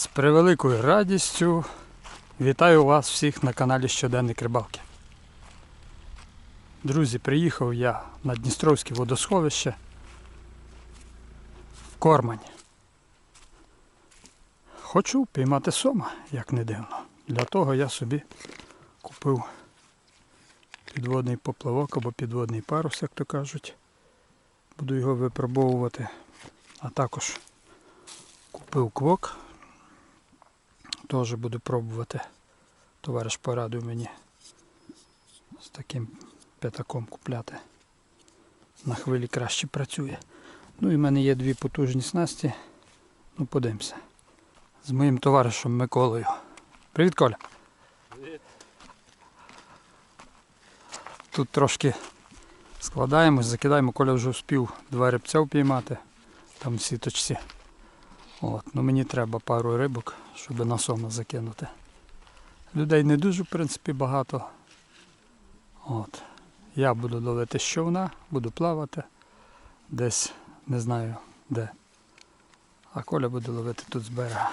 З превеликою радістю вітаю вас всіх на каналі Щоденник Рибалки. Друзі, приїхав я на Дністровське водосховище в Кормань. Хочу піймати сома, як не дивно. Для того я собі купив підводний поплавок або підводний парус, як то кажуть. Буду його випробовувати. А також купив квок. Теж буду пробувати. Товариш порадив мені з таким п'ятаком купляти. На хвилі краще працює. Ну і в мене є дві потужні снасті. Ну, подивимося. З моїм товаришем Миколою. Привіт, Коля. Привіт! Тут трошки складаємось, закидаємо, Коля вже вспів два рибця впіймати. Там в сіточці. От, ну мені треба пару рибок, щоб на сома закинути. Людей не дуже, в принципі, багато. От. Я буду ловити з човна, буду плавати. Десь не знаю де. А Коля буде ловити тут з берега.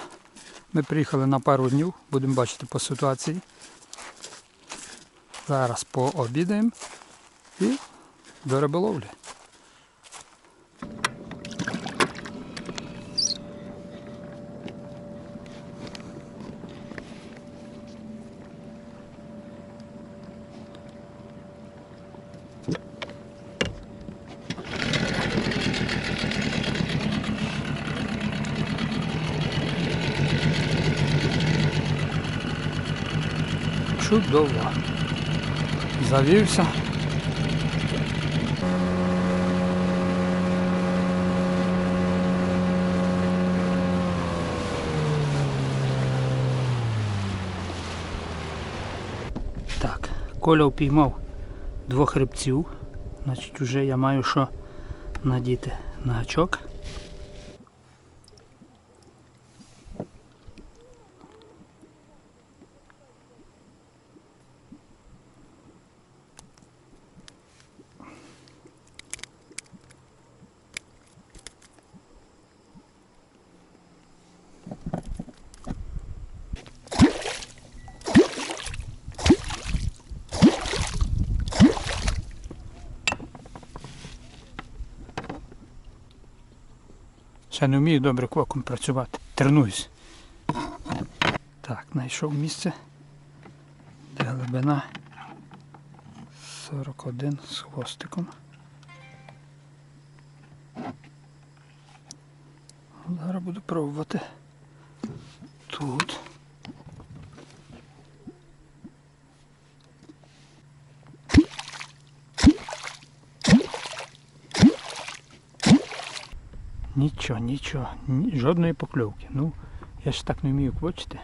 Ми приїхали на пару днів, будемо бачити по ситуації. Зараз пообідаємо і до риболовлі. Чудово. Завівся. Так, Коля впіймав двох рибців. Значить, вже я маю що надіти на гачок. Ще не вмію добре квоком працювати. Тренуюсь. Так, знайшов місце, де глибина 41 з хвостиком. Зараз буду пробувати тут. Нічого, нічого, ні, жодної покльовки. Ну, я ж так не вмію квочити.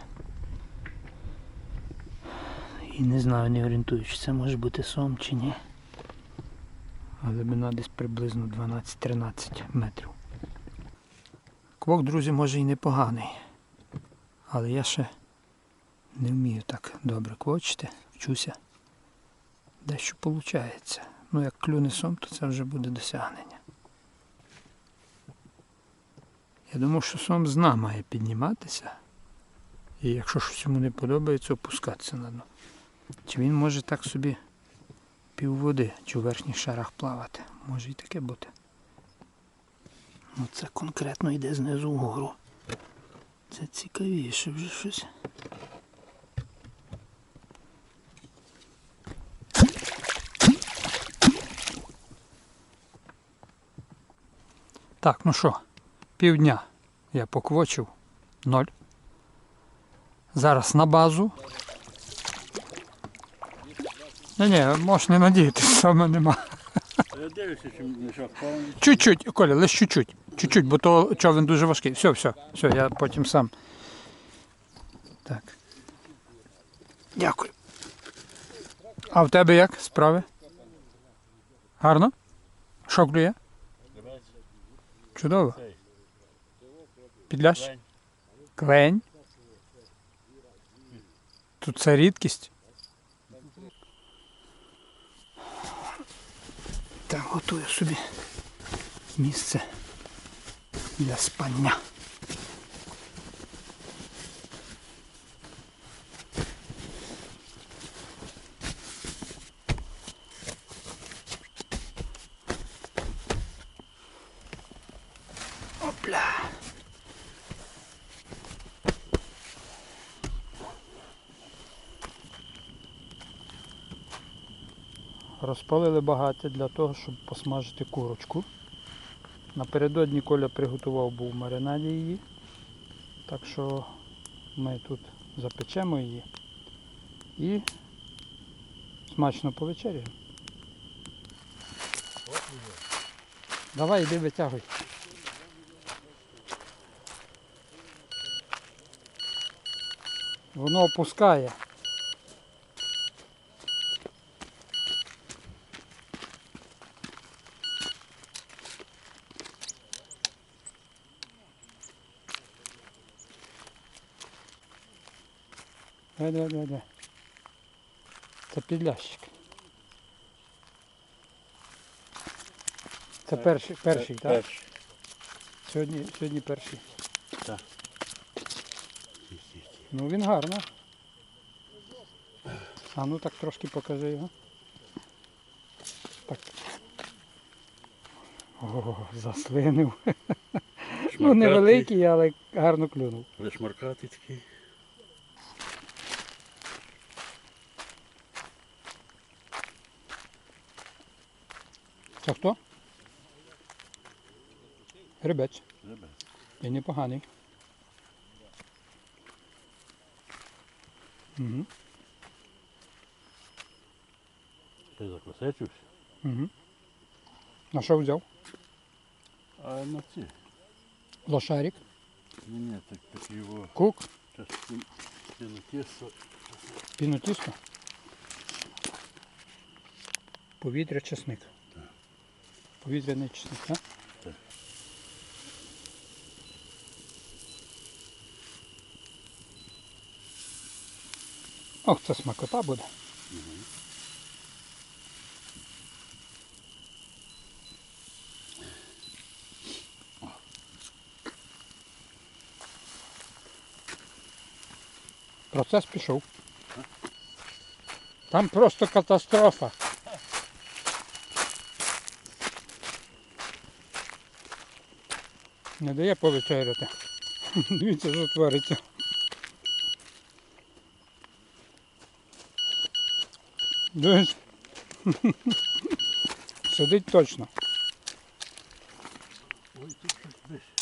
І не знаю, не орієнтуюсь, чи це може бути сом чи ні. Глибина десь приблизно 12-13 метрів. Квок, друзі, може і непоганий. Але я ще не вмію так добре квочити. Вчуся. Дещо виходить. Ну, як клюне сом, то це вже буде досягнення. Я думав, що сом з дна має підніматися. І якщо щось йому не подобається, опускатися на дно. Чи він може так собі пів води чи у верхніх шарах плавати? Може і таке бути. Ну це конкретно йде знизу вгору. Це цікавіше вже щось. Так, ну що, півдня я поквочив. Ноль. Зараз на базу. Ні, ні, можеш не надіятися, саме нема. Чуть-чуть, Коля, лише чуть-чуть. Чуть-чуть, бо то човен дуже важкий. Все, все, все, я потім сам. Так. Дякую. А в тебе як справи? Гарно? Що клює? Чудово. Клень. Клень. Тут це рідкість. Так, готую собі місце для спання. Розпалили багаття для того, щоб посмажити курочку. Напередодні Коля приготував був в маринаді її. Так що ми тут запечемо її і смачно повечеряємо. Давай, іди витягуй. Воно опускає. Давай, давай, давай, давай. Це підлящик. Це перший, перший, так? Перший. Сьогодні, сьогодні перший. Так. Ну він гарно. А ну так трошки покажи його. Так. О, заслинив. Ну невеликий, але гарно клюнув. Вишмаркатий такий. Це хто? Гребець. Ребят. І непоганий. Угу. Ти закосечився. Угу. На що взяв? А на ці. Лошарик, Ні, ні, так, так його кук, частин тісто. пінотісто. Повітря чесник. Повітряний чесник, так? Ох, це смакота буде. Процес пішов. Там просто катастрофа. Не дає повечеряти. Дивіться, що твориться. Дивись. Сидить точно. Ой, тут щось десь.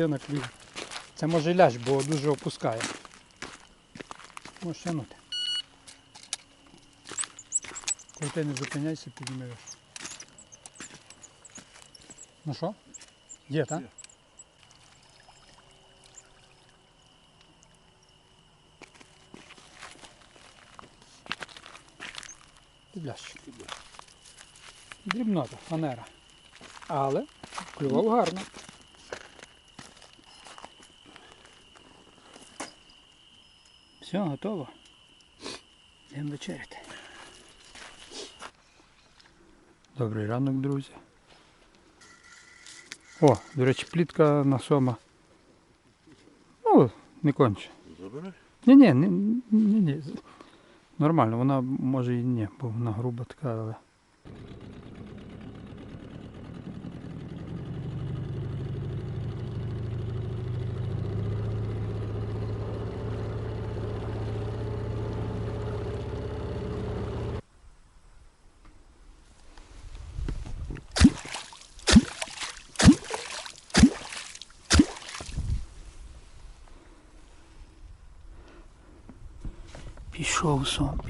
Єдина клює. Це може ляж, бо дуже опускає. Можеш тягнути. Коли ти не зупиняйся, піднімеш. Ну що? Є, так? Підлящик. Дрібнота, фанера. Але клював гарно. Все, готово. Йдемо вечеряти. Добрий ранок, друзі. О, до речі, плітка на сома. Ну, не конче. Забереш? Ні, ні, ні, ні, ні. Нормально, вона може і ні, бо вона груба така, але.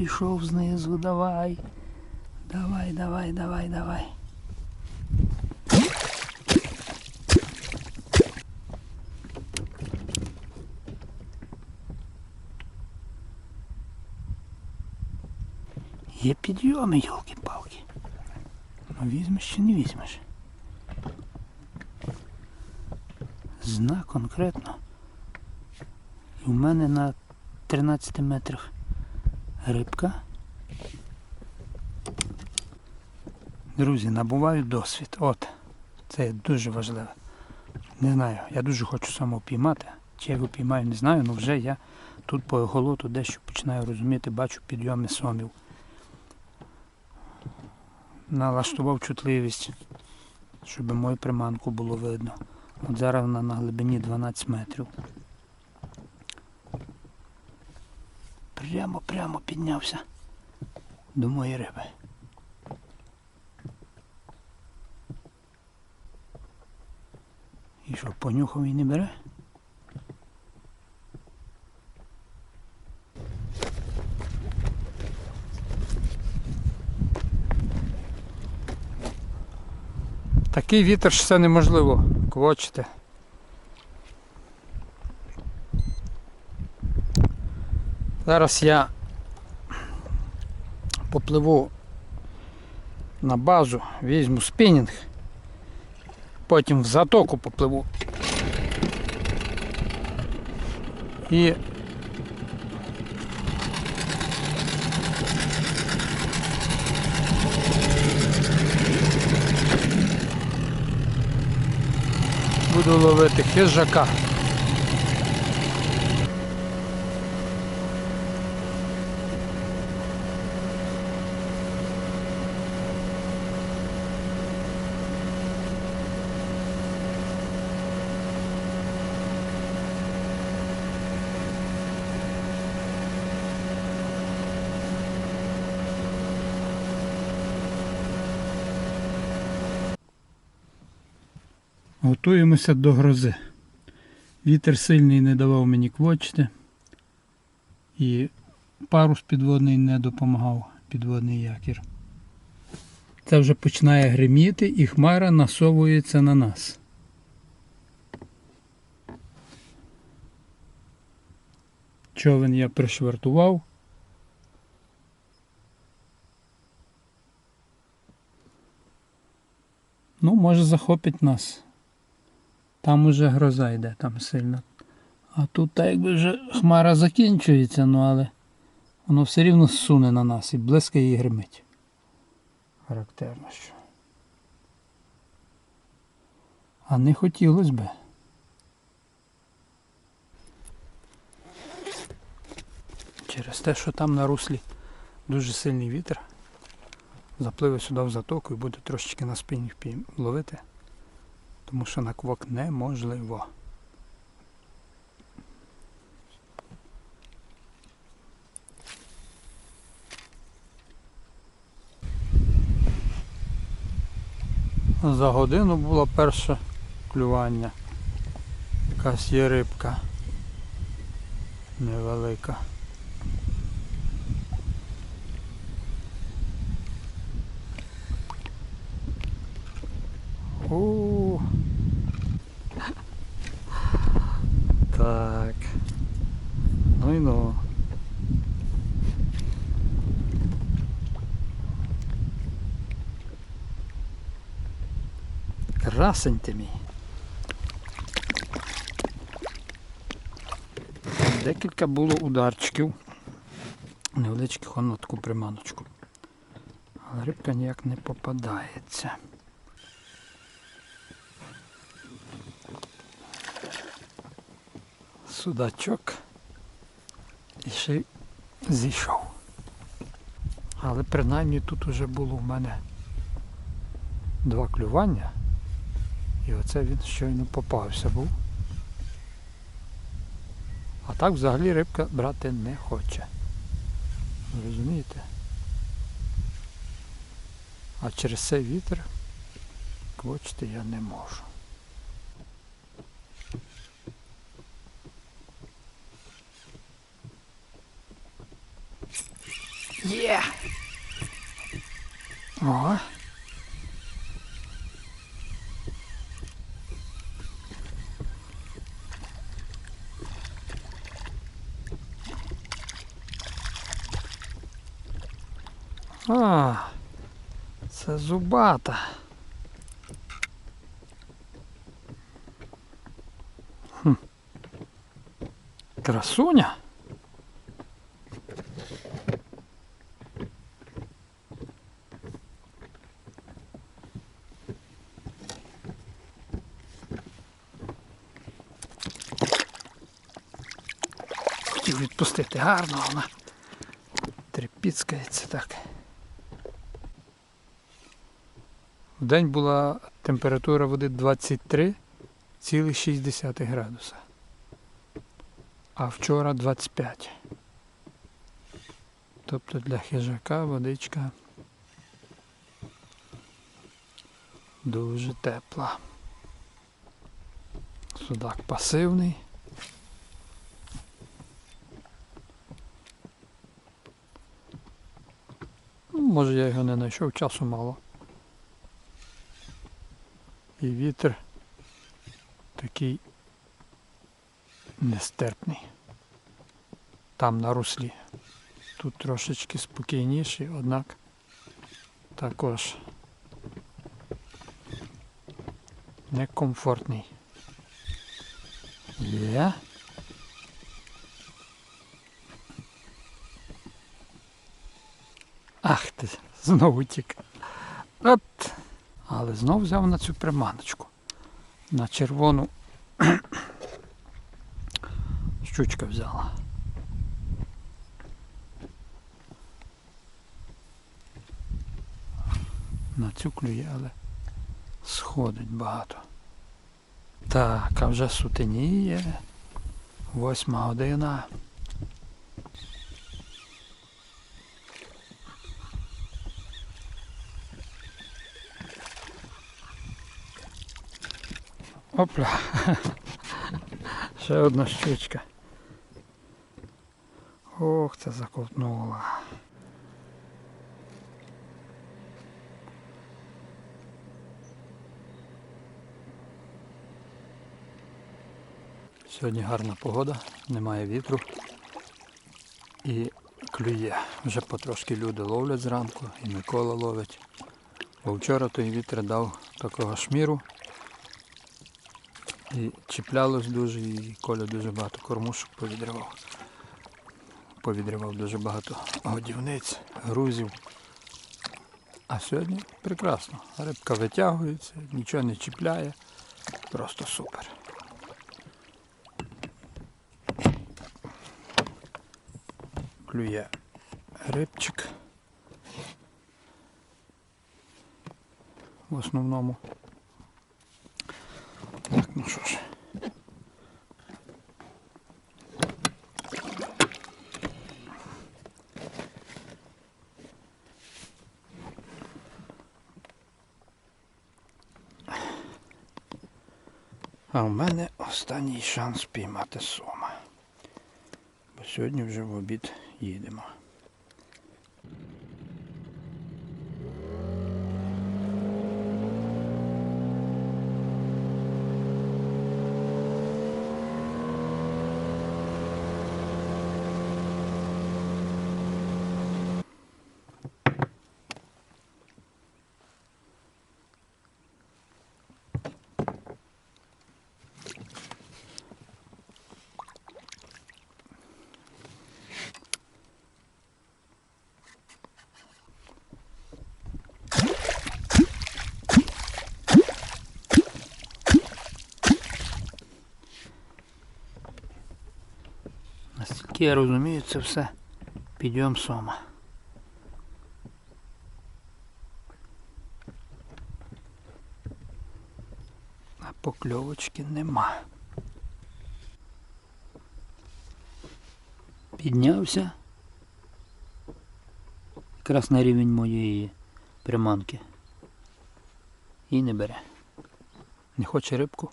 Пішов знизу, давай. Давай, давай, давай, давай. Є підйоми, йолки-палки. Ну візьмеш чи не візьмеш? Знак конкретно. І в мене на 13 метрах рибка Друзі, набувають досвід. От. Це дуже важливо. Не знаю, я дуже хочу самого піймати. Чи я його піймаю, не знаю, але вже я тут по голоту дещо починаю розуміти, бачу підйоми сомів. Налаштував чутливість, щоб мою приманку було видно. От зараз вона на глибині 12 метрів. Прямо, прямо піднявся до моєї риби. І що, понюхав і не бере? Такий вітер що це неможливо квочити. Зараз я попливу на базу, візьму спінінг, потім в затоку попливу. І буду ловити хижака. Готуємося до грози. Вітер сильний не давав мені квочити. І парус підводний не допомагав, підводний якір. Це вже починає гриміти і хмара насовується на нас. Човен я пришвартував. Ну, може захопить нас. Там уже гроза йде, там сильно. А тут так якби вже хмара закінчується, ну але воно все рівно суне на нас і блискає і гримить. Характерно що. А не хотілося би. Через те, що там на руслі дуже сильний вітер, запливе сюди в затоку і буде трошечки на спині ловити тому що на квок неможливо. За годину було перше клювання. Якась є рибка невелика. О, Так. Ну і ну. Красень ти мій. Декілька було ударчиків. Невеличких на таку приманочку. Але рибка ніяк не попадається. судачок і ще зійшов. Але принаймні тут вже було в мене два клювання. І оце він щойно попався був. А так взагалі рибка брати не хоче. Розумієте? А через цей вітер квочити я не можу. Є! О! А, це зубата. Хм. Красуня? Хотів відпустити гарно вона тріпіцкається так. В день була температура води 23,6 градуса. А вчора 25. Тобто для хижака водичка дуже тепла. Судак пасивний. Ну, Може я його не знайшов, часу мало. І вітер такий нестерпний. Там на руслі. Тут трошечки спокійніший, однак також некомфортний. Є. Ах ти, знову тік. От. Але знов взяв на цю приманочку. На червону щучка взяла. На цю клює, але сходить багато. Так, а вже сутеніє. Восьма година. Опля. Ще одна щучка. Ох, це заковтнула. Сьогодні гарна погода, немає вітру і клює. Вже потрошки люди ловлять зранку і Микола ловить. Бо вчора той вітер дав такого шміру. І чіплялось дуже, і Коля дуже багато кормушок повідривав. Повідривав дуже багато годівниць, грузів. А сьогодні прекрасно. Рибка витягується, нічого не чіпляє. Просто супер. Клює рибчик. В основному. Що. А в мене останній шанс піймати сома. Бо сьогодні вже в обід їдемо. Наскільки я розумію, це все підйом сома. А покльовочки нема. Піднявся. Якраз на рівень моєї приманки. І не бере. Не хоче рибку.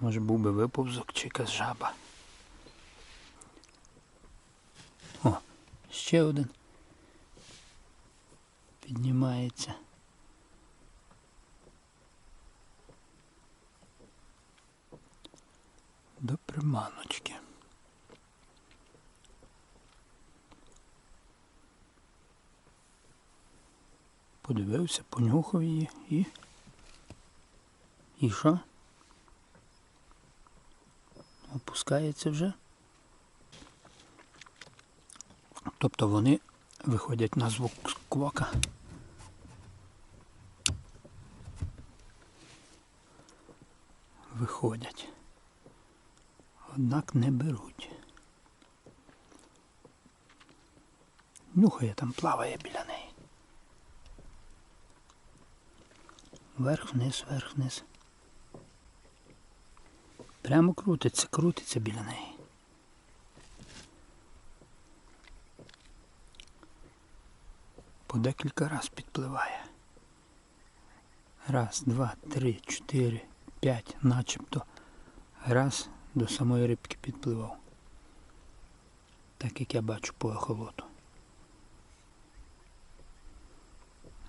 Може був би виповзок чи якась жаба. О, ще один. Піднімається. До приманочки. Подивився, понюхав її і. І що? Опускається вже. Тобто вони виходять на звук квака. Виходять. Однак не беруть. Нюхає там, плаває біля неї. Вверх вниз, вверх вниз. Прямо крутиться, крутиться біля неї. По декілька раз підпливає. Раз, два, три, чотири, п'ять, начебто. Раз до самої рибки підпливав. Так як я бачу по ехолоту.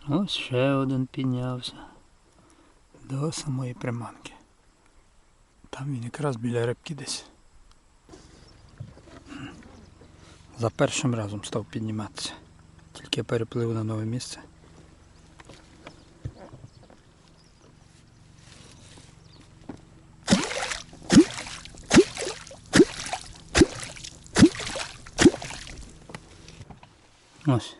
Ось ще один піднявся до самої приманки. Там він якраз біля рибки десь. За першим разом став підніматися. Тільки переплив на нове місце. Ось.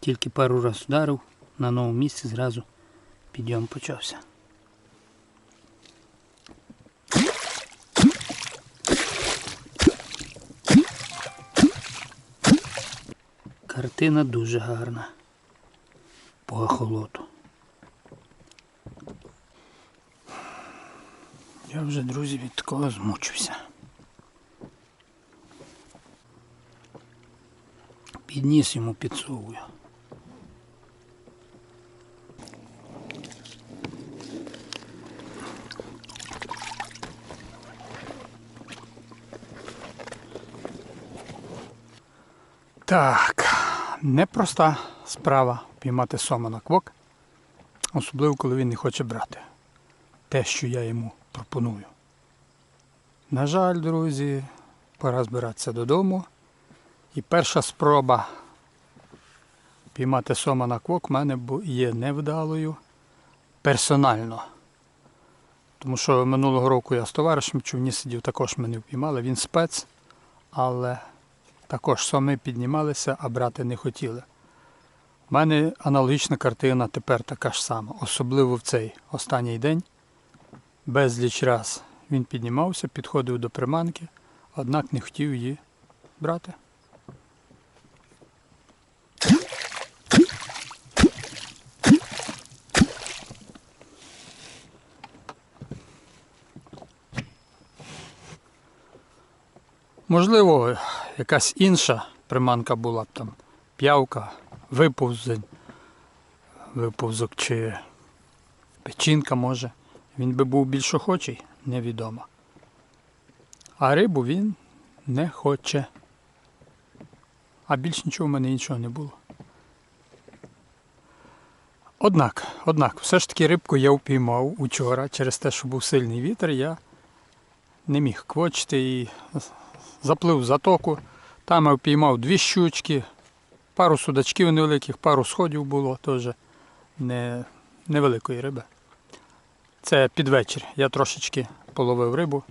Тільки пару раз вдарив, на новому місці зразу підйом почався. Картина дуже гарна. По охолоту. Я вже, друзі, від такого змучився. Підніс йому підсовую. Так, непроста справа піймати сома на квок, особливо коли він не хоче брати те, що я йому пропоную. На жаль, друзі, пора збиратися додому. І перша спроба піймати сома на квок в мене є невдалою персонально. Тому що минулого року я з товаришем човні сидів, також мене впіймали. Він спец, але також соми піднімалися, а брати не хотіли. У мене аналогічна картина тепер така ж сама, особливо в цей останній день. Безліч раз він піднімався, підходив до приманки, однак не хотів її брати. Можливо, якась інша приманка була б там п'явка, виповзень, виповзок чи печінка може. Він би був більш охочий, невідомо. А рибу він не хоче. А більш нічого в мене іншого не було. Однак, однак, все ж таки рибку я впіймав учора через те, що був сильний вітер, я не міг квочити і заплив в затоку. Там я впіймав дві щучки, пару судачків невеликих, пару сходів було теж не, невеликої риби. Це під вечір. Я трошечки половив рибу.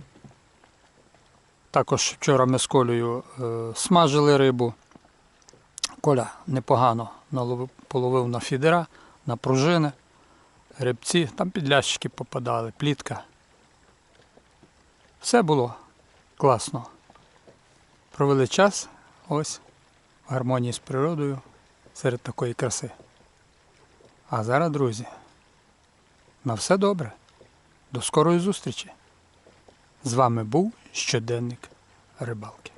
Також вчора ми з Колею е, смажили рибу. Коля непогано наловив, половив на фідера, на пружини, рибці, там підлящики попадали, плітка. Все було класно. Провели час ось в гармонії з природою серед такої краси. А зараз, друзі, на все добре. До скорої зустрічі. З вами був щоденник рибалки.